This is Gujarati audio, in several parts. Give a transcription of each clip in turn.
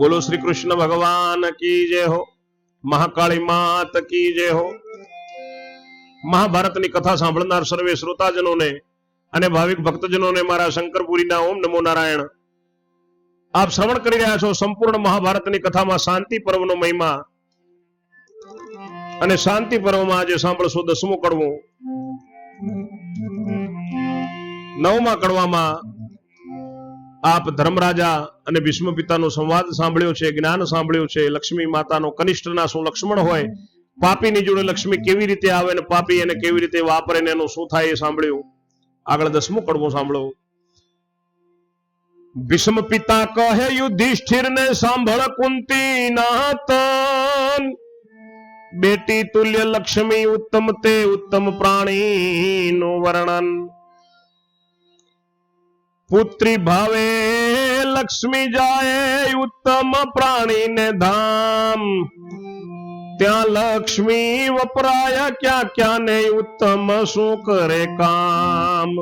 બોલો શ્રી કૃષ્ણ ભગવાન કી જય હો? મહાકાળી માત કી જય હો? મહાભારતની કથા સાંભળનાર સર્વે શ્રોતાજનોને અને ભાવિક ભક્તજનોને મારા શંકરપુરીના ઓમ નમો નારાયણ. આપ શ્રવણ કરી રહ્યા છો સંપૂર્ણ મહાભારતની કથામાં શાંતિ પર્વનો મહિમા. અને શાંતિ પર્વમાં આજે સાંભળશો દસમું કડવું. નવમા કડવામાં આપ ધર્મરાજા અને ભીષ્મ પિતાનો સંવાદ સાંભળ્યો છે, જ્ઞાન સાંભળ્યું છે, લક્ષ્મી માતાનો કનિષ્ઠના શું લક્ષ્મણ હોય, પાપીની જોડે લક્ષ્મી કેવી રીતે આવે અને પાપી એને કેવી રીતે વાપરે ને એનું શું થાય એ સાંભળ્યું. આગળ દસમું કડવું સાંભળો. ભીષ્મ પિતા કહે યુધિષ્ઠિર ને સાંભળ કુંતી નાતન બેટી તુલ્ય લક્ષ્મી ઉત્તમ તે ઉત્તમ પ્રાણી નું વર્ણન. પુત્રી ભાવે લક્ષ્મી જાય ઉત્તમ પ્રાણીને ધામ. ત્યાં લક્ષ્મી વપરાય ક્યાં ક્યાં ને ઉત્તમ શું કરે કામ.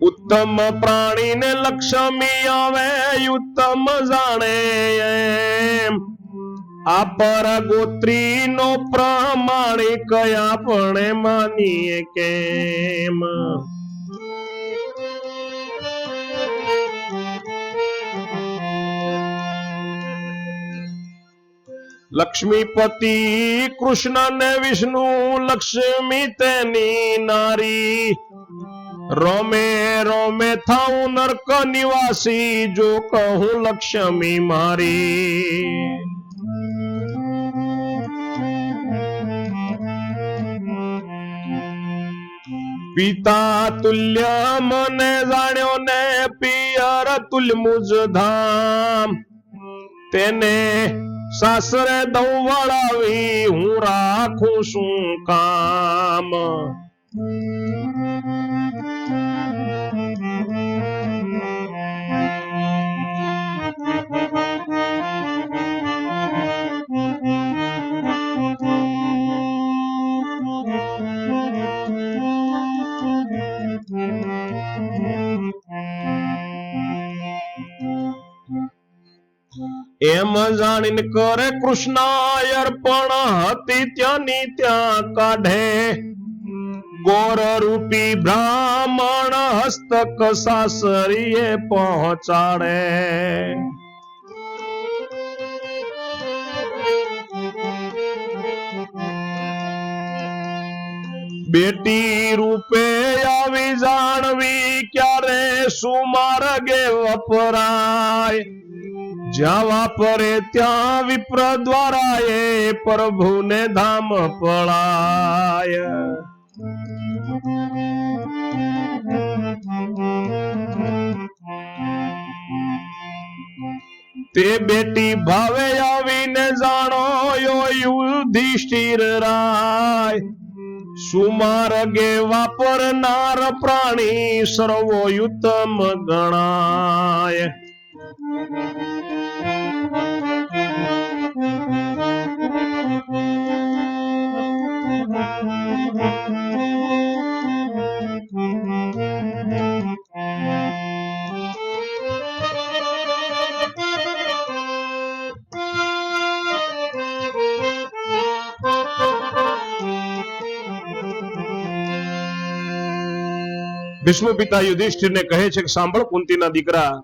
ઉત્તમ પ્રાણીને લક્ષ્મી આવે, ઉત્તમ જાણે એમ આ પર ગોત્રી નો પ્રમાણિક આપણે માનીએ કેમ? લક્ષ્મીપતિ કૃષ્ણ ને વિષ્ણુ લક્ષ્મી તેની નારી. રોમે રોમે થાઉં નર્ક નિવાસી, જો કહું લક્ષ્મી મારી. પિતા તુલ્ય મને જાણ્યો ને પિયર તુલ્ય મુજ ધામ. તેને સાસરે દઉં વળાવી, હું રાખું શું કામ? જાણીને કરે કૃષ્ણ અર્પણ. હતી ત્યાંની ત્યાં કાઢે. ગોર રૂપી બ્રાહ્મણ હસ્તક સાસરીએ પહોંચાડે. બેટી રૂપે આવી જાણવી ક્યારે સુમાર્ગે વપરાય. જ્યાં વાપરે ત્યાં વિપ્ર દ્વારા એ પ્રભુને ધામ પળાય તે બેટી ભાવે આવીને જાણો યો યુધિષ્ઠિર રાય. સુમાર્ગે વાપરનાર પ્રાણી સર્વોયુતમ ગણાય. ભીષ્મ પિતા યુધિષ્ઠિરને કહે છે કે સાંભળ, કુંતીના દીકરા,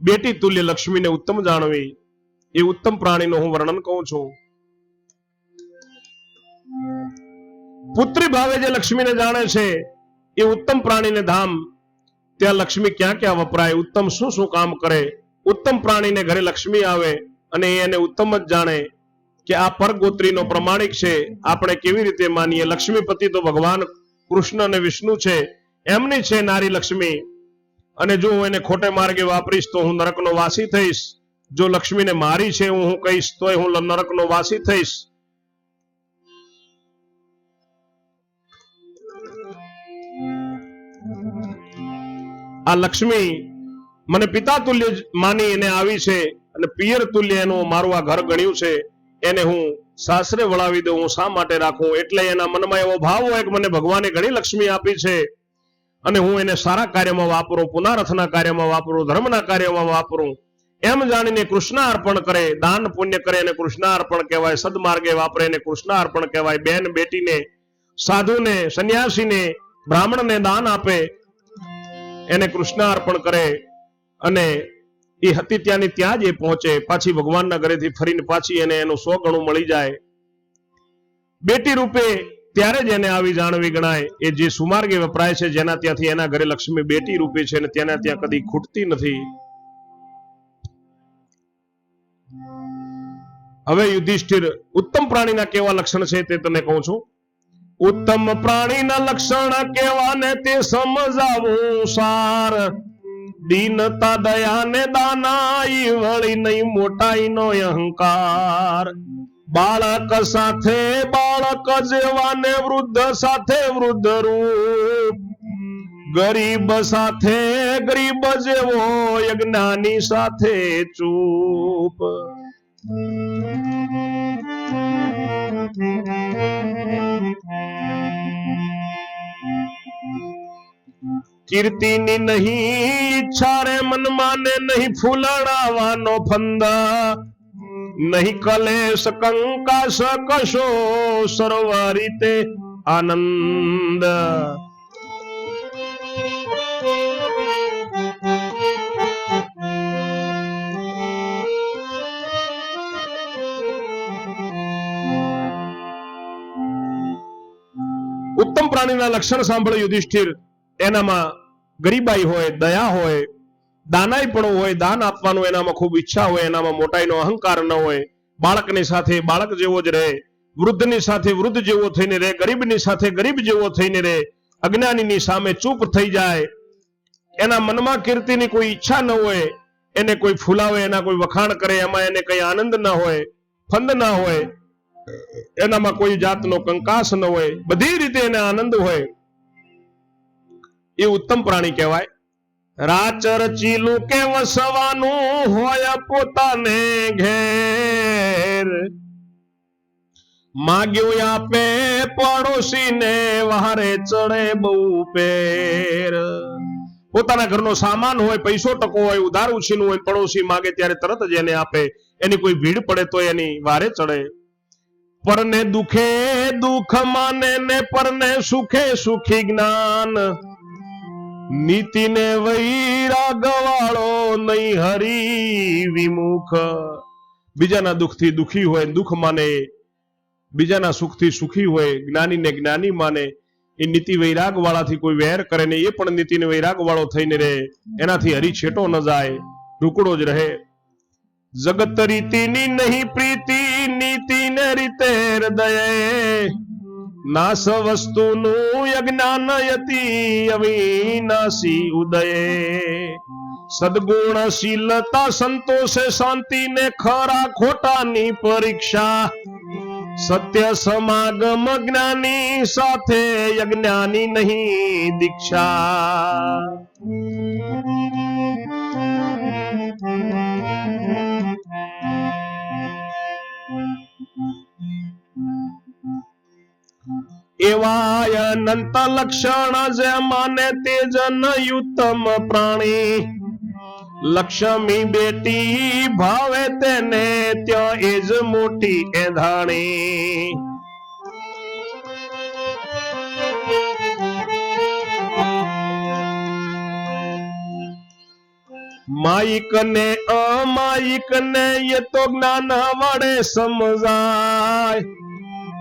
બેટી તુલ્ય લક્ષ્મીને ઉત્તમ જાણવી. એ ઉત્તમ પ્રાણીનું હું વર્ણન કહું છું. પુત્રી ભાવે જે લક્ષ્મીને જાણે છે, એ ઉત્તમ પ્રાણીને ધામ. ત્યાં લક્ષ્મી ક્યાં ક્યાં વપરાય? ઉત્તમ શું શું કામ કરે? ઉત્તમ પ્રાણીને ઘરે લક્ષ્મી આવે અને એને ઉત્તમ જ જાણે કે આ પરગોત્રીનો પ્રમાણિક છે. આપણે કેવી રીતે માનીએ? લક્ષ્મીપતિ તો ભગવાન કૃષ્ણ અને વિષ્ણુ છે. એમની છે નારી લક્ષ્મી. અને જો હું એને ખોટે માર્ગે વાપરીશ તો હું નરકનો વાસી થઈશ. જો લક્ષ્મીને મારી છે હું હું કહીશ તોય હું નરકનો વાસી થઈશ. આ લક્ષ્મી મને પિતા તુલ્ય માની એને આવી છે અને પિયર તુલ્ય એનું મારું આ ઘર ગણ્યું છે. એને હું સાસરે વળાવી દઉં, હું શા માટે રાખું? એટલે એના મનમાં એવો ભાવ હોય કે મને ભગવાને ઘણી લક્ષ્મી આપી છે. અને હું એને સારા કાર્યમાં વાપરું, પુનારથના કાર્યમાં વાપરું, ધર્મના કાર્યમાં વાપરું, એમ જાણીને કૃષ્ણાર્પણ કરે, દાન પુણ્ય કરે એને કૃષ્ણાર્પણ કહેવાય, સદમાર્ગે વાપરે એને કૃષ્ણાર્પણ કહેવાય. બેન બેટીને, સાધુને, સંન્યાસીને, બ્રાહ્મણને દાન આપે, એને કૃષ્ણાર્પણ કરે અને એ હતી ત્યાંની ત્યાં જ એ પહોંચે. પાછી ભગવાનના ઘરેથી ફરીને પાછી એને એનું સો ગણું મળી જાય. બેટી રૂપે ત્યારે જ એને આવી જાણવી ગણાય. એ જે સુમાર્ગે વપરાય છે, જેના ત્યાંથી એના ઘરે લક્ષ્મી બેટી રૂપે છે અને તેના ત્યાં કદી ખૂટતી નથી. હવે યુધિષ્ઠિર, ઉત્તમ પ્રાણીના કેવા લક્ષણ છે તે તને કહું છું? ઉત્તમ પ્રાણીના લક્ષણ કેવા ને તે સમજાવું, સાર. દીનતા, દયા ને દાના વળી નહીં મોટાઈ નો અહંકાર. બાળક સાથે બાળક જેવા ને વૃદ્ધ સાથે વૃદ્ધ રૂપ. ગરીબ સાથે ગરીબ જેવો યજ્ઞાની સાથે ચૂપ. કીર્તિની નહીં, ઈચ્છા રે મનમાં ને નહીં ફૂલડાવાનો ફંદા. નહીં કલેશ કંકાસ કશો સર્વ રીતે આનંદ. ઉત્તમ પ્રાણીના લક્ષણ સાંભળો યુધિષ્ઠિર. એનામાં ગરીબાઈ હોય, દયા હોય દાનાઈપણું હોય, દાન આપવાનું એનામાં ખૂબ ઈચ્છા હોય, એનામાં મોટાઈનો અહંકાર ન હોય. બાળકની સાથે બાળક જેવો જ રહે, વૃદ્ધની સાથે વૃદ્ધ જેવો થઈને રહે, ગરીબની સાથે ગરીબ જેવો થઈને રહે, અજ્ઞાનીની સામે ચૂપ થઈ જાય, એના મનમાં કીર્તિની કોઈ ઈચ્છા ન હોય, એને કોઈ ફૂલાવે, એના કોઈ વખાણ કરે, એમાં એને કઈ આનંદ ના હોય, ફંદ ના હોય, એનામાં કોઈ જાતનો કંકાસ ન હોય, બધી રીતે એને આનંદ હોય. એ ઉત્તમ પ્રાણી કહેવાય. રાચર ચીલું કે વસવાનું હોય પોતાને ઘેર? માગ્યું આપે પડોશીને વારે ચડે બહુ પેર પોતાના ઘરનો સામાન હોય, પૈસો ટકો હોય, ઉધાર ઉછીનું હોય, પડોશી માગે ત્યારે તરત જ એને આપે. એની કોઈ ભીડ પડે તો એની વારે ચડે. પરને દુખે દુઃખ માને ને પરને સુખે સુખી જ્ઞાન. નીતિને વૈરાગ વાળો નહીં હરી વિમુખ. બીજાના દુઃખથી દુઃખી હોય દુઃખ માને, બીજાના સુખથી સુખી હોય, જ્ઞાનીને જ્ઞાની માને, એ નીતિ વૈરાગ વાળાથી કોઈ વેર કરે ને એ પણ નીતિને વૈરાગ વાળો થઈને રહે, એનાથી હરી છેટો ન જાય રૂકડો જ રહે. જગત રીતિની નહીં પ્રીતિ, નીતિને રીતે હૃદયે નાશ વસ્તુનું અજ્ઞાન યતિ અવિનાશી ઉદયે. સદગુણશીલતા સંતોષે શાંતિ ને ખરા ખોટાની પરીક્ષા. સત્ય સમાગમ જ્ઞાની સાથે અજ્ઞાની નહીં દીક્ષા. એવા અનંત લક્ષણ જે માને તે જન યુત્તમ પ્રાણી. લક્ષ્મી બેટી ભાવે તેને, ત્યાં એ જ મોટી એધાણી માઈક ને અમાઈક ને એ તો જ્ઞાન વડે સમજાય.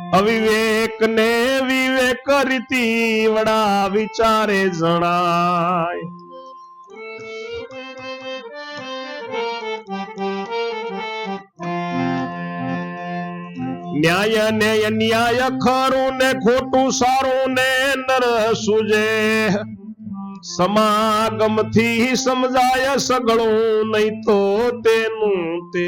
અવિવેક ને વિવેક રીતિ વડા વિચારે જણાય ન્યાય ને અન્યાય ખરું ને ખોટું સારું ને નર સુજે સમાગમથી સમજાય સગળું નહીં તો તેનું તે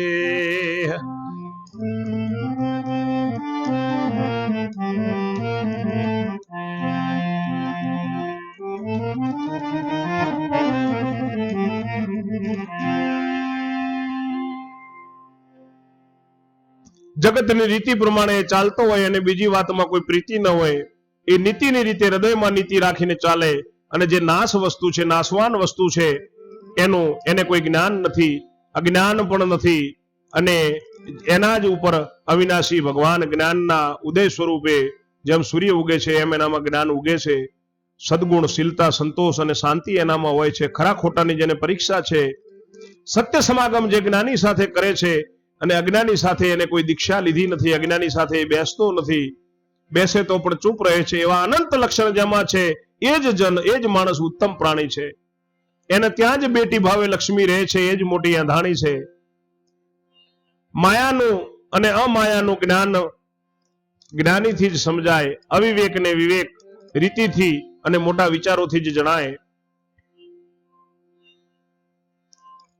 જગતની રીતિ પ્રમાણે ચાલતો હોય અને બીજી વાતમાં કોઈ પ્રીતિ ન હોય, એ નીતિની રીતે હૃદયમાં નીતિ રાખીને ચાલે અને જે નાશ વસ્તુ છે, નાશવાન વસ્તુ છે, એનું, એને કોઈ જ્ઞાન નથી, અજ્ઞાન પણ નથી અને એના જ ઉપર અવિનાશી ભગવાન જ્ઞાનના ઉદય સ્વરૂપે જેમ સૂર્ય ઉગે છે, એમ એનામાં જ્ઞાન ઉગે છે. સદગુણ શીલતા સંતોષ અને શાંતિ એનામાં હોય છે. ખરા ખોટાની જેને પરીક્ષા છે, સત્ય સમાગમ જે જ્ઞાની સાથે કરે છે અને અજ્ઞાની સાથે એને કોઈ દીક્ષા લીધી નથી, અજ્ઞાની સાથે બેસતો નથી. બેસે તો પણ ચૂપ રહે છે, એવા અનંત લક્ષણ જેમાં છે, એ જ જન, એ જ માણસ ઉત્તમ પ્રાણી છે. એને ત્યાં જ બેટી ભાવે લક્ષ્મી રહે છે, એ જ મોટી અંધાણી છે. માયાનું અને અમાયાનું જ્ઞાન જ્ઞાનીથી જ સમજાય અવિવેક ને વિવેક, રીતિથી અને મોટા વિચારોથી જ જણાય.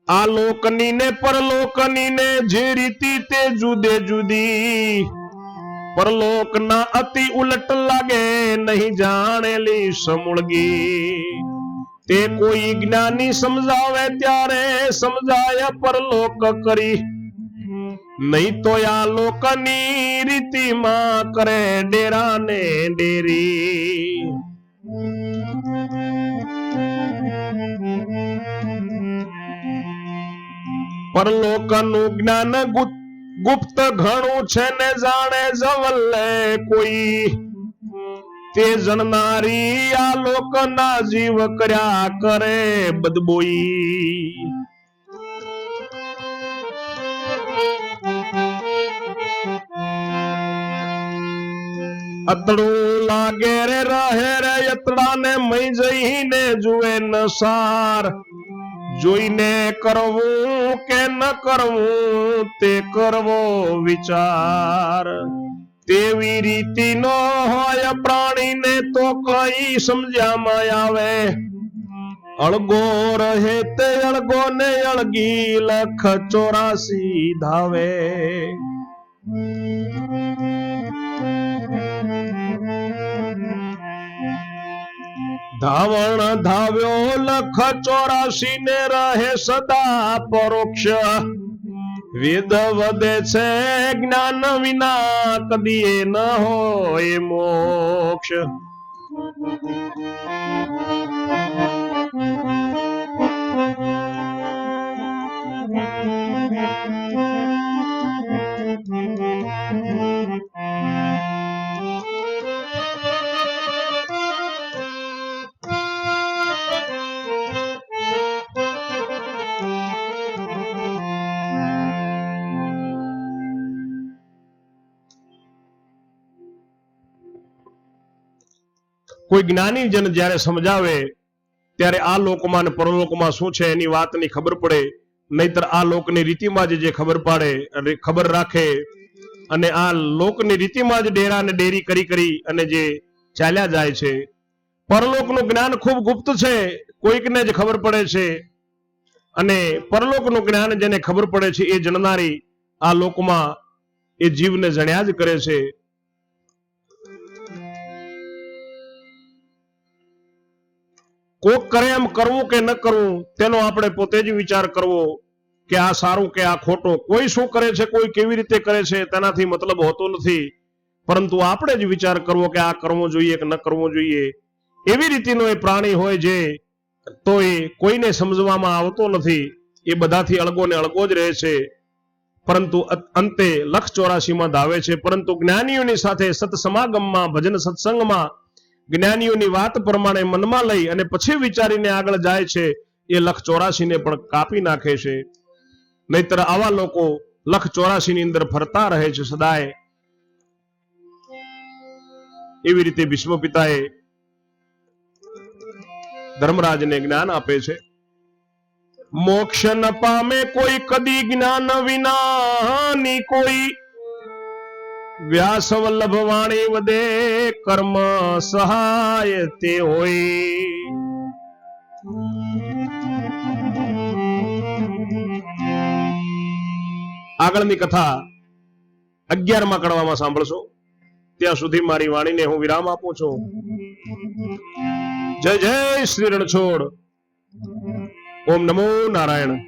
આ લોકની ને પરલોકની ને જે રીતિ તે જુદે જુદી, પરલોકના અતિ ઉલટ લાગે, નહીં જાણેલી સમૂળગી. તે કોઈ જ્ઞાની સમજાવે ત્યારે સમજાય પરલોક કરી. નહીં તો આ લોકની રીતિમાં કરે ડેરા ને ડેરી. પરલોકનું જ્ઞાન ગુપ્ત ઘણું છે ને જાણે જવલ્લે કોઈ. તે જણનારી આ લોકના જીવ કર્યા કરે બદબોઈ. અતડું લાગે રે, રહે રે, યતડાને મય જઈને જુએ નસાર. જોઈને કરવું કે ન કરવું તે કરવો વિચાર. તેવી રીતિ નો હોય પ્રાણીને તો કઈ સમજ્યામાં આવે? અળગો રહે તે અળગો ને અળગી લખ ચોરાસી ધાવે. ધાવણ ધાવ્યો લખ ચોરાશી ને રહે સદા પરોક્ષ. વેદ વધે છે, જ્ઞાન વિના કદી ન હોય મોક્ષ. કોઈ જ્ઞાની જન જ્યારે સમજાવે, ત્યારે આ લોકમાં અને પરલોકમાં શું છે એની વાતની ખબર પડે, નહીતર આ લોકની રીતિમાં જ જે ખબર પાડે ખબર રાખે, અને આ લોકની રીતિમાં જ ડેરા ને ડેરી કરી કરી અને જે ચાલ્યા જાય છે. પરલોકનું જ્ઞાન ખૂબ ગુપ્ત છે, કોઈકને જ ખબર પડે છે. અને પરલોકનું જ્ઞાન જેને ખબર પડે છે એ જણનારી આ લોકમાં એ જીવને જણ્યા જ કરે છે. કોક કરે એમ કરવું કે ન કરવું, તેનો આપણે પોતે જ વિચાર કરવો કે આ સારું કે આ ખોટું. કોઈ શું કરે છે, કોઈ કેવી રીતે કરે છે, તેનાથી મતલબ હોતો નથી. પરંતુ આપણે જ વિચાર કરવો કે આ કરવું જોઈએ કે ન કરવું જોઈએ. એવી રીતિનો એ પ્રાણી હોય જે તો એ કોઈને સમજવામાં આવતો નથી. એ બધાથી અળગો ને અળગો જ રહે છે. પરંતુ અંતે લખ ચોરાશીમાં ધાવે છે, પરંતુ જ્ઞાનીઓની સાથે સત સમાગમમાં ભજન સત્સંગમાં જ્ઞાનીઓની વાત પ્રમાણે મનમાં લઈ અને પછી વિચારીને આગળ જાય છે, એ લખ ચોરાશીને પણ કાપી નાખે છે. નહીતર આવા લોકો લખ ચોરાશીની અંદર ફરતા રહે છે સદાય. એવી રીતે ભીષ્મ પિતાએ ધર્મરાજને જ્ઞાન આપે છે. મોક્ષ ન પામે કોઈ કદી જ્ઞાન વિનાની કોઈ વ્યાસ વલ્લભ વાણી વદે કર્મ સહાય તે હોય. આગળની કથા અગિયારમાં કડવામાં સાંભળશો. ત્યાં સુધી મારી વાણીને હું વિરામ આપું છું. જય જય શ્રી રણછોડ. ઓમ નમો નારાયણ.